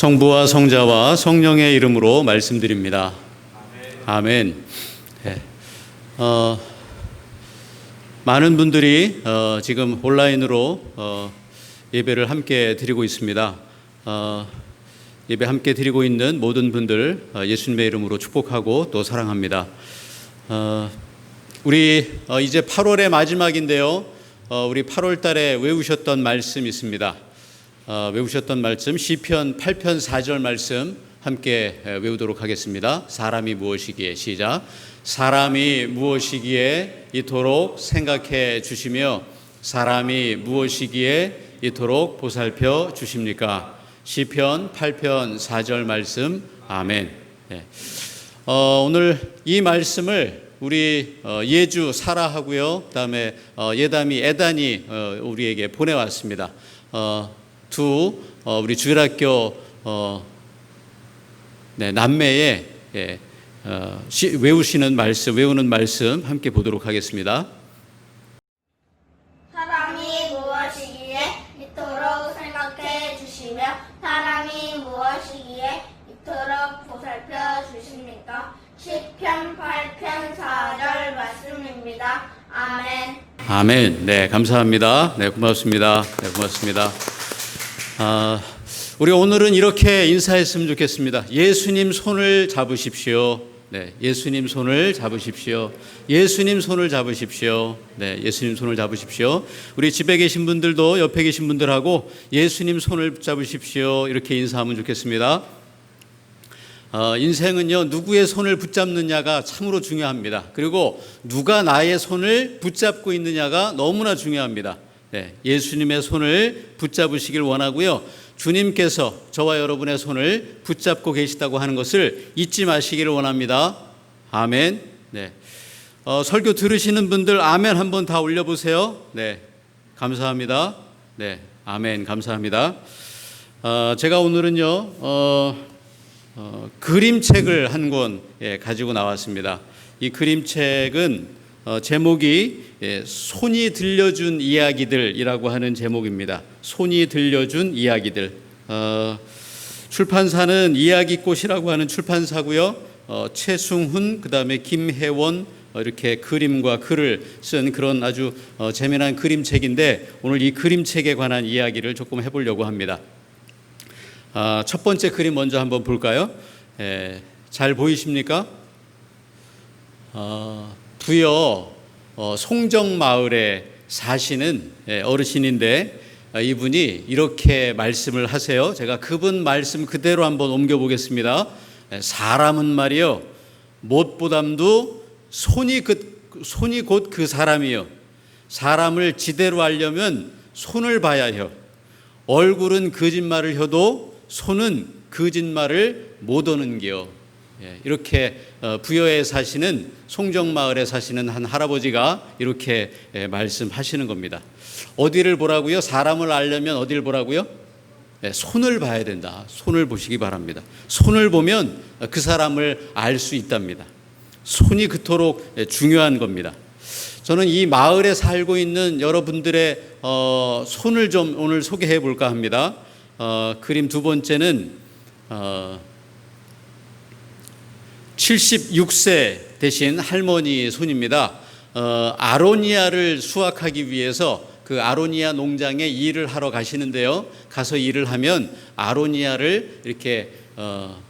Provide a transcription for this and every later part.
성부와 성자와 성령의 이름으로 말씀드립니다. 아멘. 네. 어, 많은 분들이 어, 지금 온라인으로 어, 예배를 함께 드리고 있습니다. 어, 예배 함께 드리고 있는 모든 분들 어, 예수님의 이름으로 축복하고 또 사랑합니다. 어, 우리 어, 이제 8월의 마지막인데요. 어, 우리 8월 달에 외우셨던 말씀 있습니다. 어, 외우셨던 말씀 시편 8편 4절 말씀 함께 에, 외우도록 하겠습니다. 사람이 무엇이기에 시작. 사람이 무엇이기에 이토록 생각해 주시며 사람이 무엇이기에 이토록 보살펴 주십니까? 시편 8편 4절 말씀 아멘. 네. 어, 오늘 이 말씀을 우리 어, 예주 사라 하고요. 그다음에 어, 예담이 에단이 어, 우리에게 보내왔습니다. 어, 두 어, 우리 주일학교 어, 네, 남매의 예, 어, 시, 외우시는 말씀, 외우는 말씀 함께 보도록 하겠습니다. 사람이 무엇이기에 이토록 생각해 주시며 사람이 무엇이기에 이토록 보살펴 주십니까? 시편 8편 4절 말씀입니다. 아멘. 아멘. 네, 감사합니다. 네, 고맙습니다. 네, 고맙습니다. 아, 우리 오늘은 이렇게 인사했으면 좋겠습니다. 예수님 손을 잡으십시오. 네, 예수님 손을 잡으십시오. 예수님 손을 잡으십시오. 네, 예수님 손을 잡으십시오. 우리 집에 계신 분들도 옆에 계신 분들하고 예수님 손을 잡으십시오. 이렇게 인사하면 좋겠습니다. 어, 인생은요, 누구의 손을 붙잡느냐가 참으로 중요합니다. 그리고 누가 나의 손을 붙잡고 있느냐가 너무나 중요합니다. 네, 예수님의 손을 붙잡으시길 원하고요. 주님께서 저와 여러분의 손을 붙잡고 계시다고 하는 것을 잊지 마시기를 원합니다. 아멘. 네. 어, 설교 들으시는 분들 아멘 한번 다 올려보세요. 네. 감사합니다. 네. 아멘. 감사합니다. 어, 제가 오늘은요, 어, 어, 그림책을 한권 예, 가지고 나왔습니다. 이 그림책은 어, 제목이 예, 손이 들려준 이야기들이라고 하는 제목입니다. 손이 들려준 이야기들. 어, 출판사는 이야기꽃이라고 하는 출판사고요. 어, 최승훈 그다음에 김혜원 어, 이렇게 그림과 글을 쓴 그런 아주 어, 재미난 그림책인데 오늘 이 그림책에 관한 이야기를 조금 해보려고 합니다. 아, 첫 번째 그림 먼저 한번 볼까요? 예, 잘 보이십니까? 어, 부여 어, 송정 마을에 사시는 예, 어르신인데 아, 이분이 이렇게 말씀을 하세요. 제가 그분 말씀 그대로 한번 옮겨 보겠습니다. 예, 사람은 말이요 못보담도 손이 그 손이 곧 그 사람이요. 사람을 지대로 알려면 손을 봐야 해요. 얼굴은 거짓말을 해도 손은 거짓말을 못 오는겨. 예, 이렇게 어, 부여에 사시는 송정마을에 사시는 한 할아버지가 이렇게 예, 말씀하시는 겁니다. 어디를 보라고요? 사람을 알려면 어디를 보라고요? 예, 손을 봐야 된다. 손을 보시기 바랍니다. 손을 보면 그 사람을 알 수 있답니다. 손이 그토록 예, 중요한 겁니다. 저는 이 마을에 살고 있는 여러분들의 어, 손을 좀 오늘 소개해 볼까 합니다. 어, 그림 두 번째는 어, 76세 되신 할머니 손입니다. 어, 아로니아를 수확하기 위해서 그 아로니아 농장에 일을 하러 가시는데요. 가서 일을 하면 아로니아를 이렇게 어,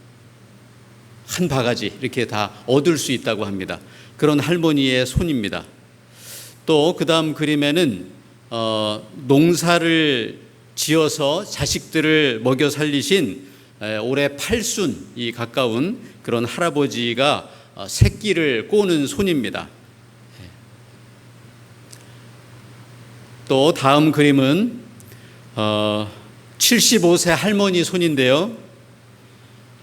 한 바가지 이렇게 다 얻을 수 있다고 합니다. 그런 할머니의 손입니다. 또 그다음 그림에는 어, 농사를 지어서 자식들을 먹여 살리신 에, 올해 팔순이 가까운 그런 할아버지가 어, 새끼를 꼬는 손입니다. 예. 또 다음 그림은 어, 75세 할머니 손인데요.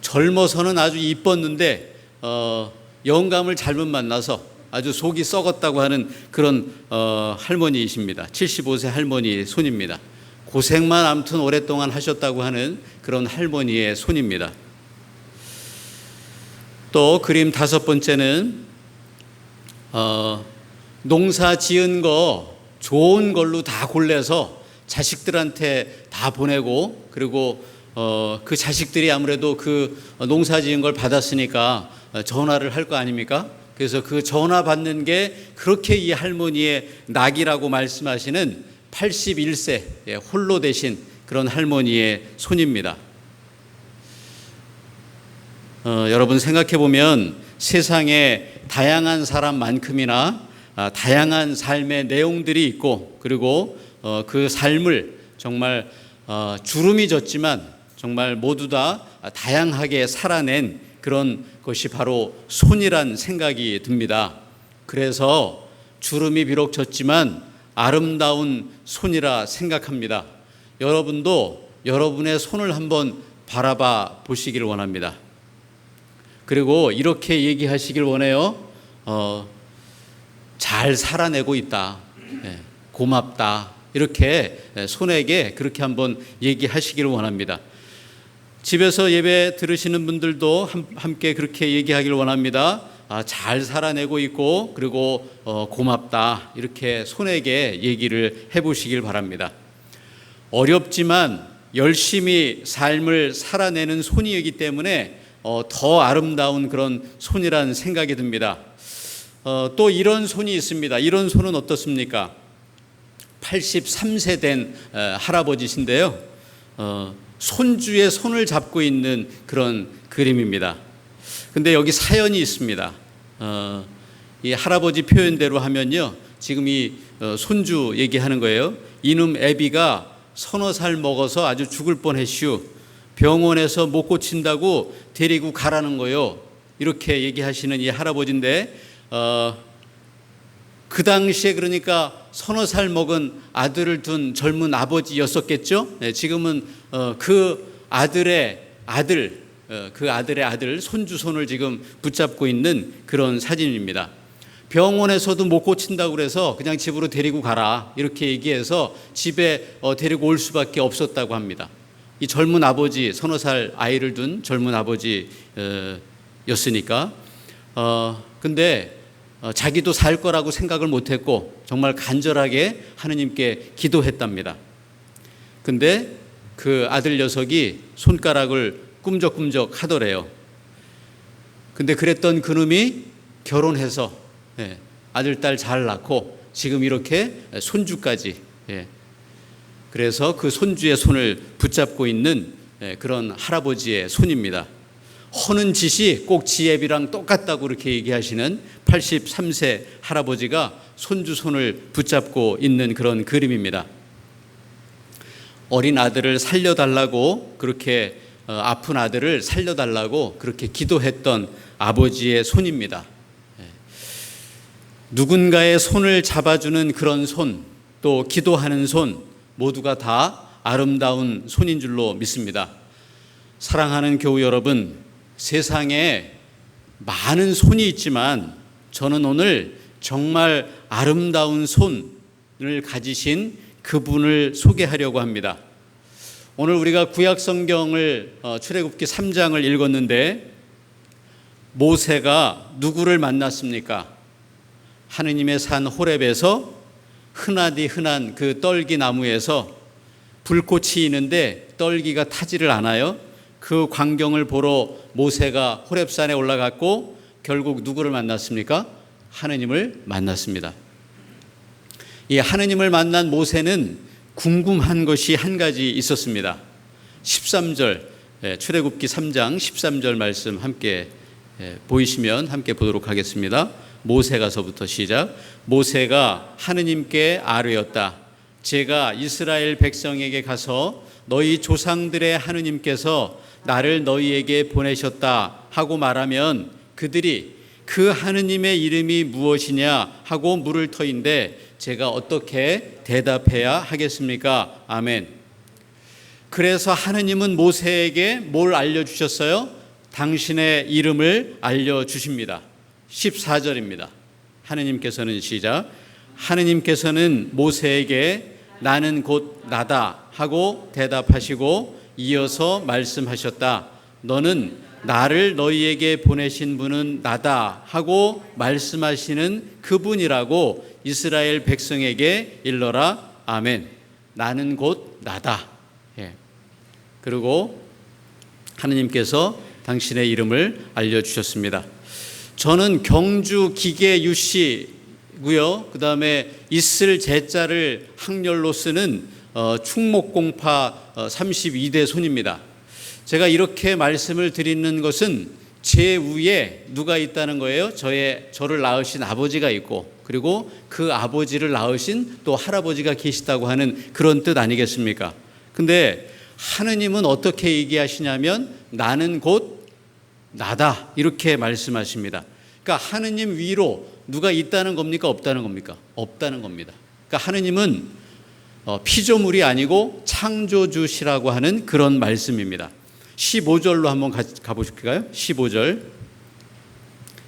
젊어서는 아주 이뻤는데 어, 영감을 잘못 만나서 아주 속이 썩었다고 하는 그런 어, 할머니이십니다. 75세 할머니 손입니다. 고생만 아무튼 오랫동안 하셨다고 하는 그런 할머니의 손입니다. 또 그림 다섯 번째는 어, 농사 지은 거 좋은 걸로 다 골라서 자식들한테 다 보내고 그리고 어, 그 자식들이 아무래도 그 농사 지은 걸 받았으니까 어, 전화를 할 거 아닙니까? 그래서 그 전화 받는 게 그렇게 이 할머니의 낙이라고 말씀하시는 81세 예, 홀로 되신 그런 할머니의 손입니다. 어, 여러분 생각해 보면 세상에 다양한 사람만큼이나 아, 다양한 삶의 내용들이 있고 그리고 어, 그 삶을 정말 어, 주름이 졌지만 정말 모두 다 다양하게 살아낸 그런 것이 바로 손이란 생각이 듭니다. 그래서 주름이 비록 졌지만 아름다운 손이라 생각합니다. 여러분도 여러분의 손을 한번 바라봐 보시기를 원합니다. 그리고 이렇게 얘기하시길 원해요. 어, 잘 살아내고 있다. 예, 고맙다. 이렇게 손에게 그렇게 한번 얘기하시기를 원합니다. 집에서 예배 들으시는 분들도 함- 함께 그렇게 얘기하기를 원합니다. 아, 잘 살아내고 있고 그리고 어, 고맙다. 이렇게 손에게 얘기를 해보시길 바랍니다. 어렵지만 열심히 삶을 살아내는 손이기 때문에 어, 더 아름다운 그런 손이라는 생각이 듭니다. 어, 또 이런 손이 있습니다. 이런 손은 어떻습니까? 83세 된 에, 할아버지신데요. 어, 손주의 손을 잡고 있는 그런 그림입니다. 근데 여기 사연이 있습니다. 어, 이 할아버지 표현대로 하면요. 지금 이 어, 손주 얘기하는 거예요. 이놈 애비가 서너 살 먹어서 아주 죽을 뻔했슈. 병원에서 못 고친다고 데리고 가라는 거요. 이렇게 얘기하시는 이 할아버지인데 어, 그 당시에 그러니까 서너 살 먹은 아들을 둔 젊은 아버지였었겠죠. 네, 지금은 어, 그 아들의 아들, 어, 그 아들의 아들 손주 손을 지금 붙잡고 있는 그런 사진입니다. 병원에서도 못 고친다고 그래서 그냥 집으로 데리고 가라 이렇게 얘기해서 집에 어, 데리고 올 수밖에 없었다고 합니다. 이 젊은 아버지 서너 살 아이를 둔 젊은 아버지였으니까 어 근데 어, 자기도 살 거라고 생각을 못했고 정말 간절하게 하느님께 기도했답니다. 근데 그 아들 녀석이 손가락을 꿈적꿈적 하더래요. 근데 그랬던 그놈이 결혼해서 예, 아들 딸 잘 낳고 지금 이렇게 손주까지 예, 그래서 그 손주의 손을 붙잡고 있는 예, 그런 할아버지의 손입니다. 허는 짓이 꼭 지혜비랑 똑같다고 그렇게 얘기하시는 83세 할아버지가 손주 손을 붙잡고 있는 그런 그림입니다. 어린 아들을 살려달라고 그렇게 어, 아픈 아들을 살려달라고 그렇게 기도했던 아버지의 손입니다. 예. 누군가의 손을 잡아주는 그런 손, 또 기도하는 손, 모두가 다 아름다운 손인 줄로 믿습니다. 사랑하는 교우 여러분, 세상에 많은 손이 있지만 저는 오늘 정말 아름다운 손을 가지신 그분을 소개하려고 합니다. 오늘 우리가 구약 성경을 어, 출애굽기 3장을 읽었는데 모세가 누구를 만났습니까? 하느님의 산 호렙에서 흔하디 흔한 그 떨기 나무에서 불꽃이 있는데 떨기가 타지를 않아요. 그 광경을 보러 모세가 호렙산에 올라갔고 결국 누구를 만났습니까? 하느님을 만났습니다. 이 하느님을 만난 모세는 궁금한 것이 한 가지 있었습니다. 13절 예, 출애굽기 3장 13절 말씀 함께 예, 보이시면 함께 보도록 하겠습니다. 모세가서부터 시작. 모세가 하느님께 아뢰었다. 제가 이스라엘 백성에게 가서 너희 조상들의 하느님께서 나를 너희에게 보내셨다 하고 말하면 그들이 그 하느님의 이름이 무엇이냐 하고 물을 터인데 제가 어떻게 대답해야 하겠습니까? 아멘. 그래서 하느님은 모세에게 뭘 알려주셨어요? 당신의 이름을 알려주십니다. 14절입니다. 하느님께서는 시작. 하느님께서는 모세에게 나는 곧 나다 하고 대답하시고 이어서 말씀하셨다. 너는 나를 너희에게 보내신 분은 나다 하고 말씀하시는 그분이라고 이스라엘 백성에게 일러라. 아멘. 나는 곧 나다. 예. 그리고 하느님께서 당신의 이름을 알려주셨습니다. 저는 경주 기계 유씨고요. 그 다음에 있을 제자를 항렬로 쓰는 어, 충목공파 어, 32대 손입니다. 제가 이렇게 말씀을 드리는 것은 제 위에 누가 있다는 거예요? 저의 저를 낳으신 아버지가 있고 그리고 그 아버지를 낳으신 또 할아버지가 계시다고 하는 그런 뜻 아니겠습니까? 근데 하느님은 어떻게 얘기하시냐면 나는 곧 나다 이렇게 말씀하십니다. 그러니까 하느님 위로 누가 있다는 겁니까? 없다는 겁니까? 없다는 겁니다. 그러니까 하느님은 어, 피조물이 아니고 창조주시라고 하는 그런 말씀입니다. 15절로 한번 가, 가보실까요? 15절.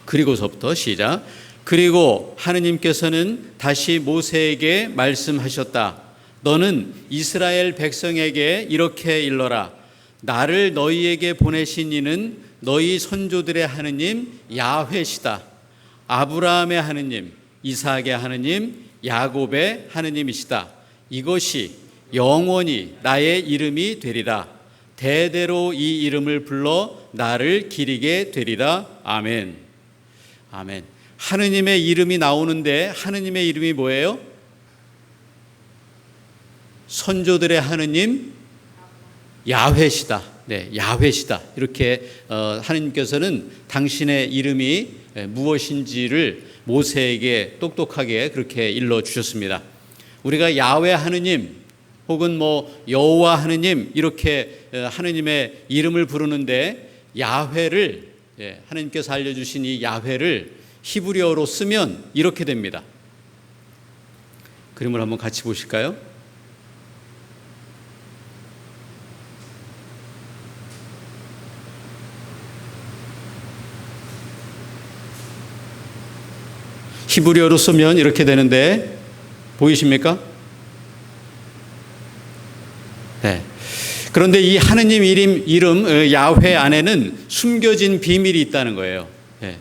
그리고서부터 시작. 그리고 하느님께서는 다시 모세에게 말씀하셨다. 너는 이스라엘 백성에게 이렇게 일러라. 나를 너희에게 보내신 이는 너희 선조들의 하느님 야훼시다. 아브라함의 하느님, 이삭의 하느님, 야곱의 하느님이시다. 이것이 영원히 나의 이름이 되리라. 대대로 이 이름을 불러 나를 기리게 되리라. 아멘. 아멘. 하느님의 이름이 나오는데 하느님의 이름이 뭐예요? 선조들의 하느님 야훼시다. 네, 야훼시다. 이렇게 어, 하느님께서는 당신의 이름이 무엇인지를 모세에게 똑똑하게 그렇게 일러 주셨습니다. 우리가 야훼 하느님 혹은 뭐 여호와 하느님 이렇게 어, 하느님의 이름을 부르는데 야훼를 예, 하느님께서 알려주신 이 야훼를 히브리어로 쓰면 이렇게 됩니다. 그림을 한번 같이 보실까요? 히브리어로 쓰면 이렇게 되는데 보이십니까? 네. 그런데 이 하느님 이름, 이름 어, 야훼 안에는 숨겨진 비밀이 있다는 거예요. 네.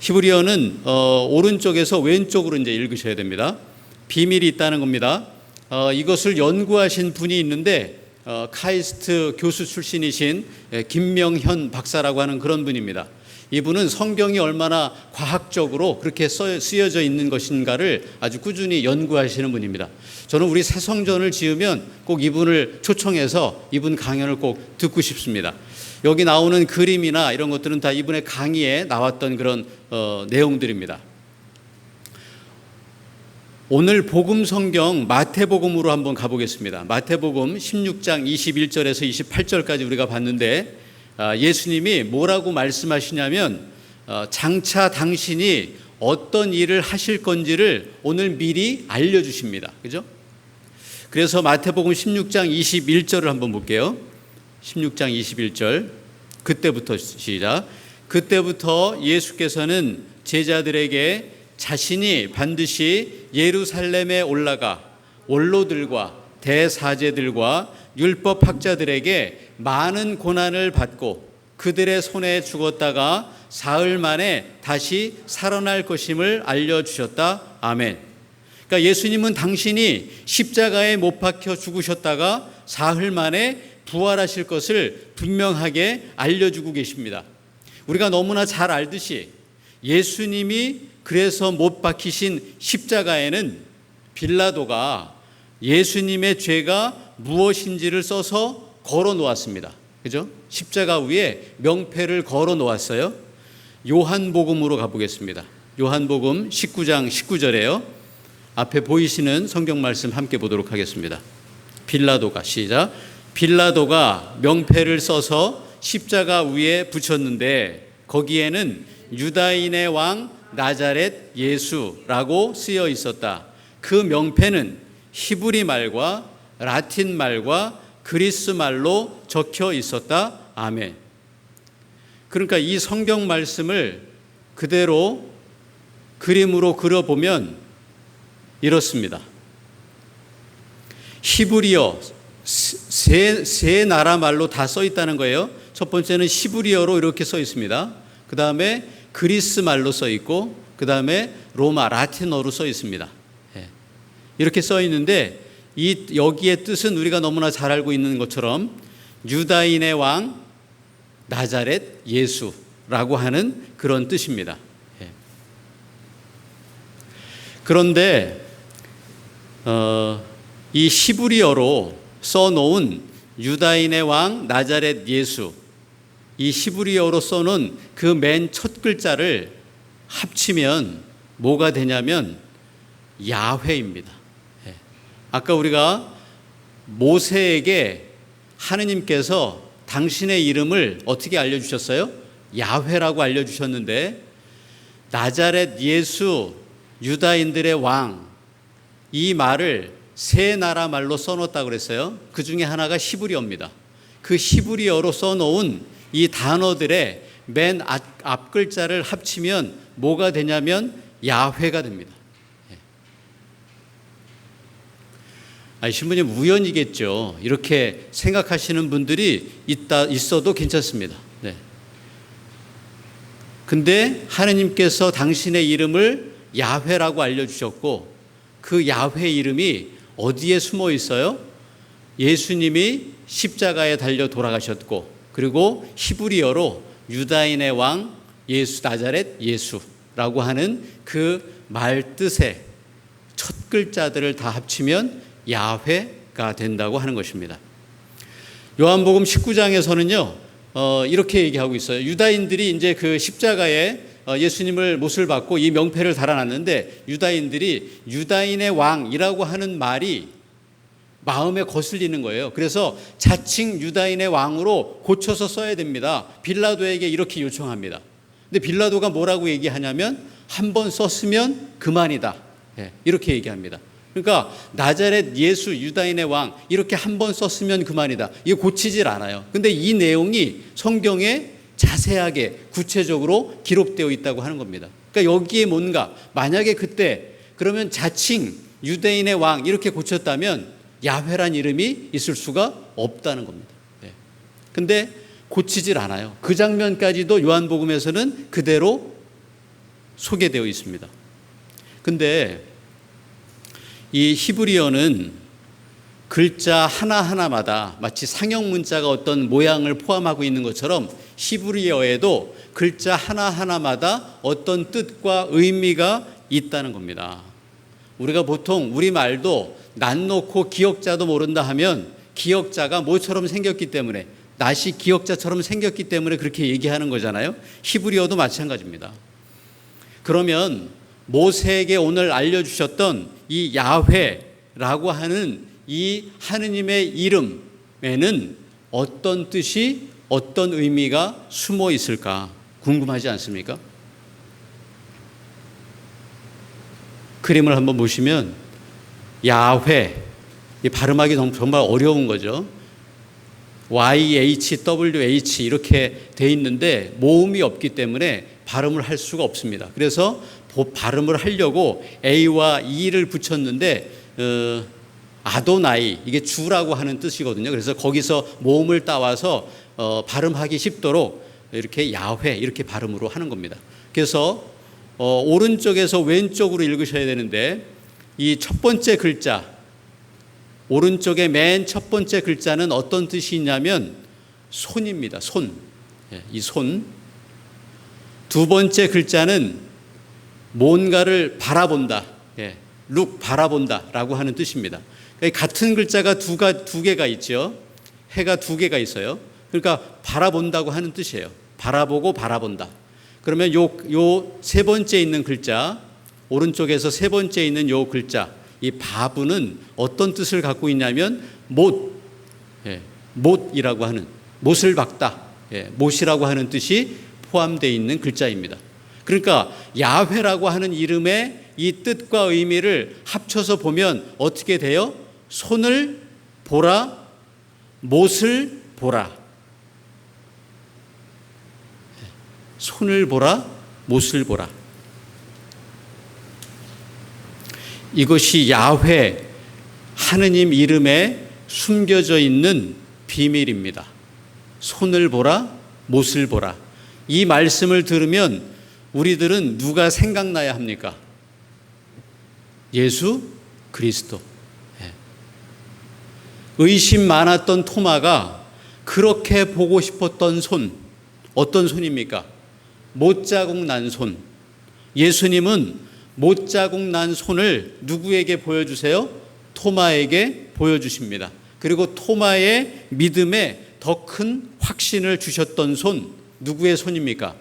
히브리어는 어, 오른쪽에서 왼쪽으로 이제 읽으셔야 됩니다. 비밀이 있다는 겁니다. 어, 이것을 연구하신 분이 있는데 어, 카이스트 교수 출신이신 예, 김명현 박사라고 하는 그런 분입니다. 이분은 성경이 얼마나 과학적으로 그렇게 쓰여져 있는 것인가를 아주 꾸준히 연구하시는 분입니다. 저는 우리 새 성전을 지으면 꼭 이분을 초청해서 이분 강연을 꼭 듣고 싶습니다. 여기 나오는 그림이나 이런 것들은 다 이분의 강의에 나왔던 그런 어, 내용들입니다. 오늘 복음 성경 마태복음으로 한번 가보겠습니다. 마태복음 16장 21절에서 28절까지 우리가 봤는데 아, 예수님이 뭐라고 말씀하시냐면 어, 장차 당신이 어떤 일을 하실 건지를 오늘 미리 알려주십니다. 그죠? 그래서 마태복음 16장 21절을 한번 볼게요. 16장 21절. 그때부터 시작. 그때부터 예수께서는 제자들에게 자신이 반드시 예루살렘에 올라가 원로들과 대사제들과 율법학자들에게 많은 고난을 받고 그들의 손에 죽었다가 사흘 만에 다시 살아날 것임을 알려주셨다. 아멘. 그러니까 예수님은 당신이 십자가에 못 박혀 죽으셨다가 사흘 만에 부활하실 것을 분명하게 알려주고 계십니다. 우리가 너무나 잘 알듯이 예수님이 그래서 못 박히신 십자가에는 빌라도가 예수님의 죄가 무엇인지를 써서 걸어 놓았습니다. 그죠? 십자가 위에 명패를 걸어 놓았어요. 요한복음으로 가보겠습니다. 요한복음 19장 19절에요. 앞에 보이시는 성경 말씀 함께 보도록 하겠습니다. 빌라도가 시작. 빌라도가 명패를 써서 십자가 위에 붙였는데 거기에는 유다인의 왕 나자렛 예수라고 쓰여 있었다. 그 명패는 히브리 말과 라틴 말과 그리스 말로 적혀 있었다. 아멘. 그러니까 이 성경 말씀을 그대로 그림으로 그려보면 이렇습니다. 히브리어 세, 세 나라 말로 다 써 있다는 거예요. 첫 번째는 히브리어로 이렇게 써 있습니다. 그 다음에 그리스 말로 써 있고, 그 다음에 로마 라틴어로 써 있습니다. 예. 이렇게 써 있는데 이 여기의 뜻은 우리가 너무나 잘 알고 있는 것처럼 유다인의 왕 나자렛 예수라고 하는 그런 뜻입니다. 예. 그런데 어, 이 히브리어로 써놓은 유다인의 왕 나자렛 예수 이 히브리어로 써놓은 그 맨 첫 글자를 합치면 뭐가 되냐면 야훼입니다. 예. 아까 우리가 모세에게 하느님께서 당신의 이름을 어떻게 알려주셨어요? 야훼라고 알려주셨는데 나자렛 예수 유다인들의 왕 이 말을 세 나라 말로 써놓았다고 그랬어요. 그 중에 하나가 히브리어입니다. 그 히브리어로 써놓은 이 단어들의 맨 앞, 앞 글자를 합치면 뭐가 되냐면 야훼가 됩니다. 예. 아니, 신부님 우연이겠죠. 이렇게 생각하시는 분들이 있다 있어도 괜찮습니다. 네. 근데 하느님께서 당신의 이름을 야훼라고 알려주셨고 그 야훼 이름이 어디에 숨어 있어요? 예수님이 십자가에 달려 돌아가셨고 그리고 히브리어로 유다인의 왕 예수 나자렛 예수라고 하는 그 말 뜻의 첫 글자들을 다 합치면 야훼가 된다고 하는 것입니다. 요한복음 19장에서는요, 어, 이렇게 얘기하고 있어요. 유다인들이 이제 그 십자가에 어, 예수님을 못을 받고 이 명패를 달아놨는데 유다인들이 유다인의 왕이라고 하는 말이 마음에 거슬리는 거예요. 그래서 자칭 유다인의 왕으로 고쳐서 써야 됩니다. 빌라도에게 이렇게 요청합니다. 근데 빌라도가 뭐라고 얘기하냐면 한 번 썼으면 그만이다. 예, 이렇게 얘기합니다. 그러니까 나자렛 예수 유다인의 왕 이렇게 한 번 썼으면 그만이다. 이거 고치질 않아요. 근데 이 내용이 성경에 자세하게 구체적으로 기록되어 있다고 하는 겁니다. 그러니까 여기에 뭔가 만약에 그때 그러면 자칭 유대인의 왕 이렇게 고쳤다면 야훼란 이름이 있을 수가 없다는 겁니다. 네. 근데 고치질 않아요. 그 장면까지도 요한복음에서는 그대로 소개되어 있습니다. 근데 이 히브리어는 글자 하나하나마다 마치 상형 문자가 어떤 모양을 포함하고 있는 것처럼 히브리어에도 글자 하나하나마다 어떤 뜻과 의미가 있다는 겁니다. 우리가 보통 우리말도 낯 놓고 기억자도 모른다 하면 기억자가 뭐처럼 생겼기 때문에 낯이 기억자처럼 생겼기 때문에 그렇게 얘기하는 거잖아요. 히브리어도 마찬가지입니다. 그러면 모세에게 오늘 알려주셨던 이 야훼라고 하는 이 하느님의 이름에는 어떤 뜻이 어떤 의미가 숨어 있을까 궁금하지 않습니까? 그림을 한번 보시면 야훼 이 발음하기 정말 어려운 거죠. YHWH 이렇게 돼 있는데 모음이 없기 때문에 발음을 할 수가 없습니다. 그래서 발음을 하려고 A와 E를 붙였는데 어, 아도나이 이게 주라고 하는 뜻이거든요. 그래서 거기서 모음을 따와서 어, 발음하기 쉽도록 이렇게 야훼 이렇게 발음으로 하는 겁니다. 그래서 어, 오른쪽에서 왼쪽으로 읽으셔야 되는데 이 첫 번째 글자 오른쪽에 맨첫 번째 글자는 어떤 뜻이 있냐면 손입니다. 손. 예, 이 손. 두 번째 글자는 뭔가를 바라본다. 예, 룩 바라본다 라고 하는 뜻입니다. 그러니까 같은 글자가 두가 두 개가 있죠. 해가 두 개가 있어요. 그러니까 바라본다고 하는 뜻이에요. 바라보고 바라본다. 그러면 요 요 세 번째 있는 글자 오른쪽에서 세 번째 있는 요 글자 이 바부는 어떤 뜻을 갖고 있냐면 못 예, 못이라고 하는 못을 박다 예, 못이라고 하는 뜻이 포함되어 있는 글자입니다. 그러니까 야훼라고 하는 이름의 이 뜻과 의미를 합쳐서 보면 어떻게 돼요? 손을 보라, 못을 보라. 손을 보라, 못을 보라. 이것이 야훼 하느님 이름에 숨겨져 있는 비밀입니다. 손을 보라, 못을 보라. 이 말씀을 들으면 우리들은 누가 생각나야 합니까? 예수 그리스도. 예. 의심 많았던 토마가 그 그렇게 보고 싶었던 손, 어떤 손입니까? 못자국 난 손. 예수님은 못자국 난 손을 누구에게 보여주세요? 토마에게 보여주십니다. 그리고 토마의 믿음에 더 큰 확신을 주셨던 손, 누구의 손입니까?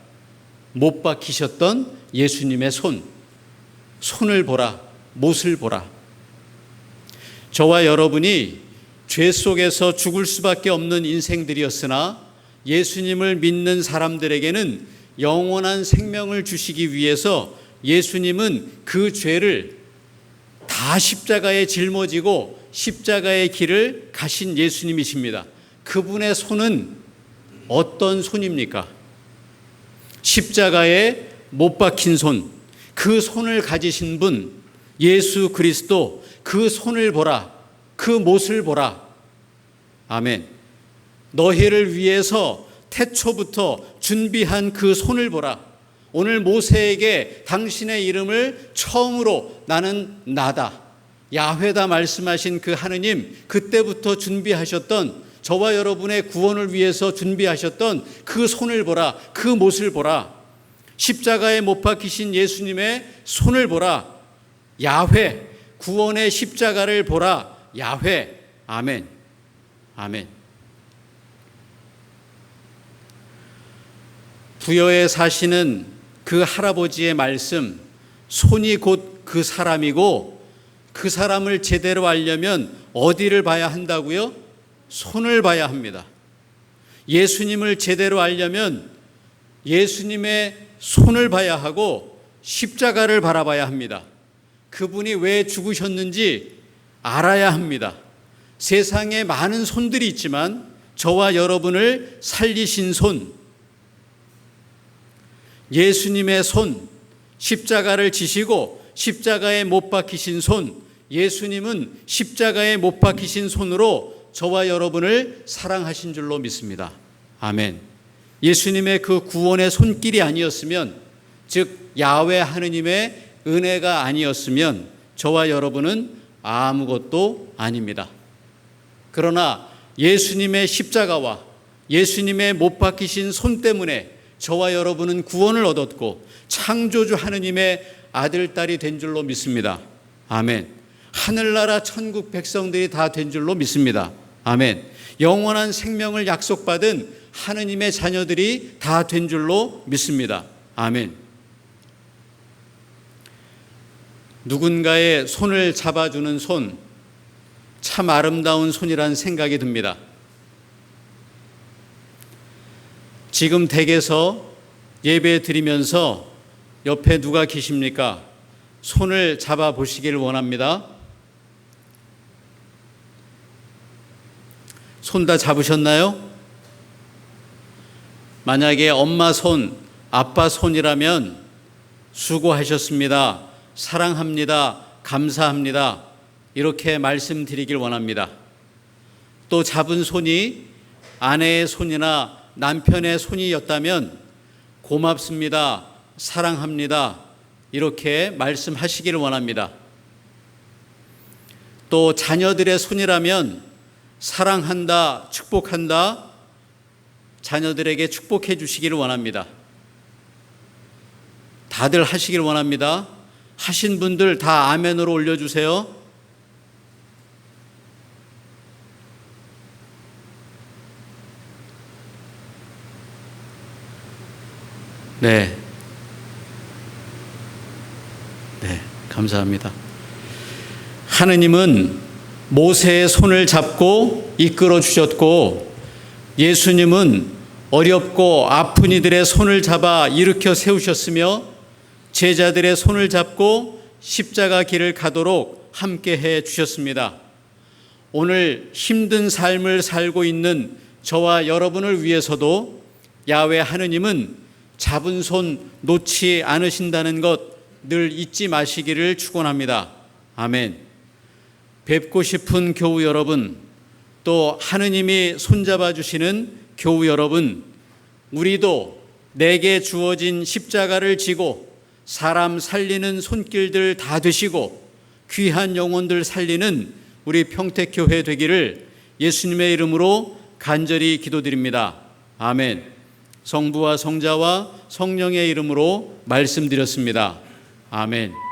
못 박히셨던 예수님의 손. 손을 보라, 못을 보라. 저와 여러분이 죄 속에서 죽을 수밖에 없는 인생들이었으나 예수님을 믿는 사람들에게는 영원한 생명을 주시기 위해서 예수님은 그 죄를 다 십자가에 짊어지고 십자가의 길을 가신 예수님이십니다. 그분의 손은 어떤 손입니까? 십자가에 못 박힌 손, 그 손을 가지신 분, 예수 그리스도, 그 손을 보라, 그 못을 보라. 아멘. 너희를 위해서 태초부터 준비한 그 손을 보라. 오늘 모세에게 당신의 이름을 처음으로 나는 나다. 야훼다 말씀하신 그 하느님, 그때부터 준비하셨던 저와 여러분의 구원을 위해서 준비하셨던 그 손을 보라, 그 못을 보라. 십자가에 못 박히신 예수님의 손을 보라. 야훼, 구원의 십자가를 보라. 야훼. 아멘. 아멘. 부여에 사시는 그 할아버지의 말씀, 손이 곧 그 사람이고 그 사람을 제대로 알려면 어디를 봐야 한다고요? 손을 봐야 합니다. 예수님을 제대로 알려면 예수님의 손을 봐야 하고 십자가를 바라봐야 합니다. 그분이 왜 죽으셨는지 알아야 합니다. 세상에 많은 손들이 있지만 저와 여러분을 살리신 손, 예수님의 손, 십자가를 지시고 십자가에 못 박히신 손, 예수님은 십자가에 못 박히신 손으로 저와 여러분을 사랑하신 줄로 믿습니다. 아멘. 예수님의 그 구원의 손길이 아니었으면, 즉, 야외 하느님의 은혜가 아니었으면 저와 여러분은 아무것도 아닙니다. 그러나 예수님의 십자가와 예수님의 못 박히신 손 때문에 저와 여러분은 구원을 얻었고 창조주 하느님의 아들, 딸이 된 줄로 믿습니다. 아멘. 하늘나라 천국 백성들이 다 된 줄로 믿습니다. 아멘. 영원한 생명을 약속받은 하느님의 자녀들이 다 된 줄로 믿습니다. 아멘. 누군가의 손을 잡아주는 손, 참 아름다운 손이라는 생각이 듭니다. 지금 댁에서 예배 드리면서 옆에 누가 계십니까? 손을 잡아 보시기를 원합니다. 손 다 잡으셨나요? 만약에 엄마 손, 아빠 손이라면 수고하셨습니다. 사랑합니다. 감사합니다. 이렇게 말씀드리길 원합니다. 또 잡은 손이 아내의 손이나 남편의 손이었다면 고맙습니다. 사랑합니다. 이렇게 말씀하시기를 원합니다. 또 자녀들의 손이라면 사랑한다, 축복한다, 자녀들에게 축복해 주시기를 원합니다. 다들 하시길 원합니다. 하신 분들 다 아멘으로 올려주세요. 네. 네, 감사합니다. 하느님은 모세의 손을 잡고 이끌어 주셨고 예수님은 어렵고 아픈 이들의 손을 잡아 일으켜 세우셨으며 제자들의 손을 잡고 십자가 길을 가도록 함께 해 주셨습니다. 오늘 힘든 삶을 살고 있는 저와 여러분을 위해서도 야외 하느님은 잡은 손 놓지 않으신다는 것 늘 잊지 마시기를 축원합니다. 아멘. 뵙고 싶은 교우 여러분, 또 하느님이 손잡아 주시는 교우 여러분, 우리도 내게 주어진 십자가를 지고 사람 살리는 손길들 다 되시고 귀한 영혼들 살리는 우리 평택교회 되기를 예수님의 이름으로 간절히 기도드립니다. 아멘. 성부와 성자와 성령의 이름으로 말씀드렸습니다. 아멘.